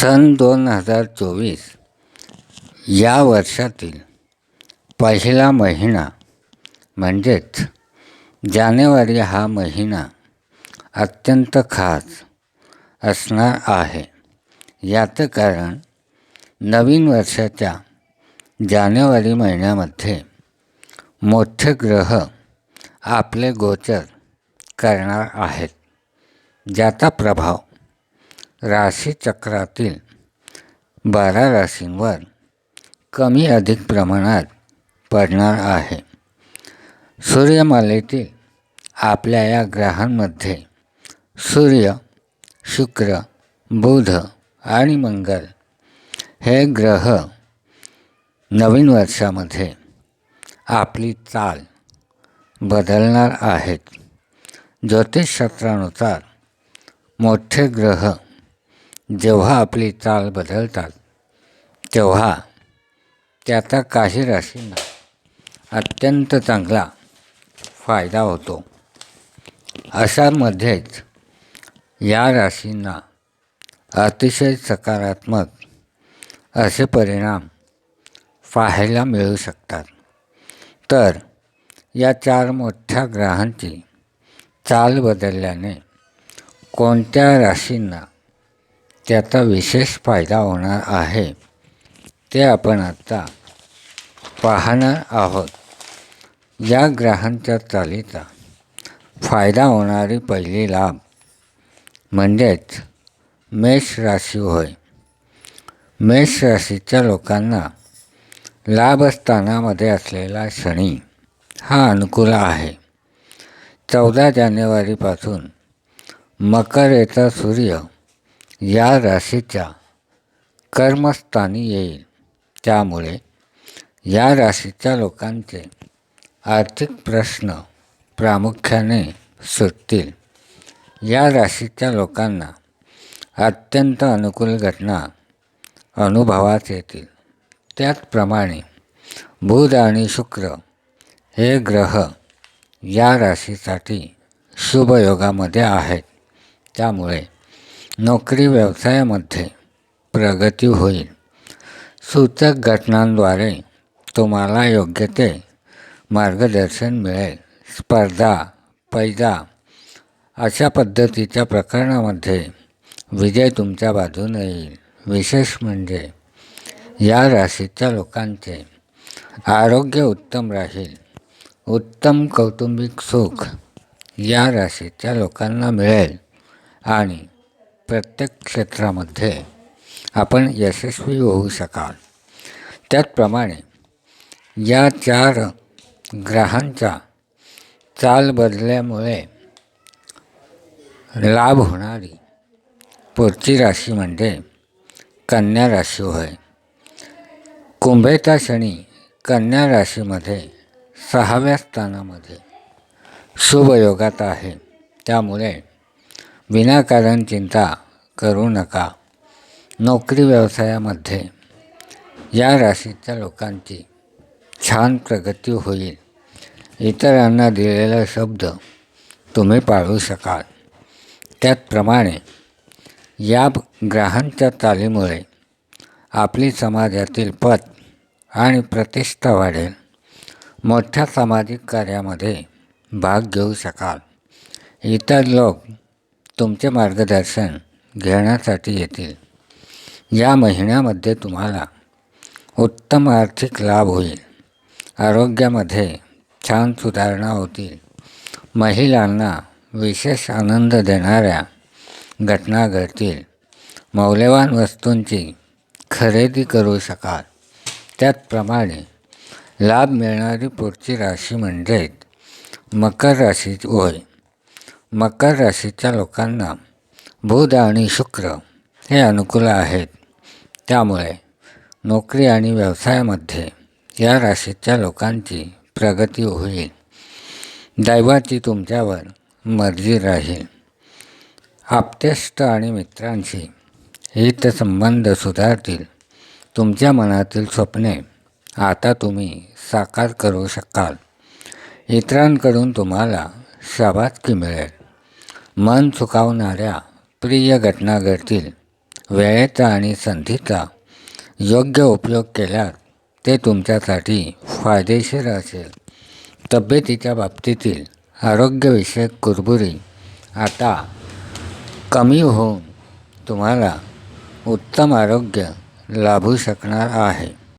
सन दोन हजार चोवीस या वर्षातील पहिला महिना म्हणजेच जानेवारी हा महिना अत्यंत खास असणार आहे. याचं कारण नवीन वर्षाच्या जानेवारी महिन्यामध्ये मोठे ग्रह आपले गोचर करणार आहेत ज्याचा प्रभाव राशीचक्रातील बारा राशींवर कमी अधिक प्रमाणात पडणार आहे. सूर्यमालेतील आपल्या या ग्रहांमध्ये सूर्य शुक्र बुध आणि मंगल हे ग्रह नवीन वर्षामध्ये आपली चाल बदलणार आहेत. ज्योतिषशास्त्रानुसार मोठे ग्रह जेव्हा आपली चाल बदलतात तेव्हा त्याचा काही राशींना अत्यंत चांगला फायदा होतो. अशामध्येच या राशींना अतिशय सकारात्मक असे परिणाम पाहायला मिळू शकतात. तर या चार मोठ्या ग्रहांची चाल बदलल्याने कोणत्या राशींना त्याचा विशेष फायदा होणार आहे. ते आपण आता पाहणार आहोत. या ग्रहांच्या चालीचा फायदा होणारी पहिली लाभ म्हणजेच मेष राशी होय. मेष राशीच्या लोकांना लाभस्थानामध्ये असलेला शनी हा अनुकूल आहे. चौदा जानेवारीपासून मकर येता सूर्य या राशीच्या कर्मस्थानी येईल. त्यामुळे या राशीच्या लोकांचे आर्थिक प्रश्न प्रामुख्याने सुटतील. या राशीच्या लोकांना अत्यंत अनुकूल घटना अनुभवात येतील. त्याचप्रमाणे बुध आणि शुक्र हे ग्रह या राशीसाठी शुभयोगामध्ये आहेत. त्यामुळे नोकरी व्यवसायामध्ये प्रगती होईल. सूचक घटनांद्वारे तुम्हाला योग्य ते मार्गदर्शन मिळेल. स्पर्धा पैदा अशा पद्धतीच्या प्रकरणामध्ये विजय तुमच्या बाजूने येईल. विशेष म्हणजे या राशीच्या लोकांचे आरोग्य उत्तम राहील. उत्तम कौटुंबिक सुख या राशीच्या लोकांना मिळेल आणि प्रत्येक क्षेत्रामध्ये आपण यशस्वी होऊ शकाल. त्याचप्रमाणे या चार ग्रहांचा चाल बदल्यामुळे लाभ होणारी पुढची राशी म्हणजे कन्या राशी होय. कुंभेचा शनी कन्या राशीमध्ये सहाव्या स्थानामध्ये शुभयोगात आहे. त्यामुळे विनाकारण चिंता करू नका. नोकरी व्यवसायामध्ये या राशीच्या लोकांची छान प्रगती होईल. इतरांना दिलेला शब्द तुम्ही पाळू शकाल. त्याचप्रमाणे या ग्रहांच्या चालीमुळे आपली समाजातील पद आणि प्रतिष्ठा वाढेल. मोठ्या सामाजिक कार्यामध्ये भाग घेऊ शकाल. इतर लोक तुमचे मार्गदर्शन घेण्यासाठी येतील. या महिन्यामध्ये तुम्हाला उत्तम आर्थिक लाभ होईल. आरोग्यामध्ये छान सुधारणा होतील. महिलांना विशेष आनंद देणाऱ्या घटना घडतील. मौल्यवान वस्तूंची खरेदी करू शकाल. त्याचप्रमाणे लाभ मिळणारी पुढची राशी म्हणजेच मकर राशी होय. मकर राशीच्या लोकांना बुध आणि शुक्र हे अनुकूल आहेत. त्यामुळे नोकरी आणि व्यवसायामध्ये या राशीच्या लोकांची प्रगती होईल. दैवाची तुमच्यावर मर्जी राहील. आप्तेष्ट आणि मित्रांशी हितसंबंध सुधारतील. तुमच्या मनातील स्वप्ने आता तुम्ही साकार करू शकाल. इतरांकडून तुम्हाला शाबासकी मिळेल. मन चुकावणाऱ्या प्रिय घटना घडतील वेळेचा आणि संधीचा योग्य उपयोग केल्यास ते तुमच्यासाठी फायदेशीर असेल. तब्येतीच्या बाबतीतील आरोग्यविषयक कुरबुरी आता कमी होऊन तुम्हाला उत्तम आरोग्य लाभू शकणार आहे.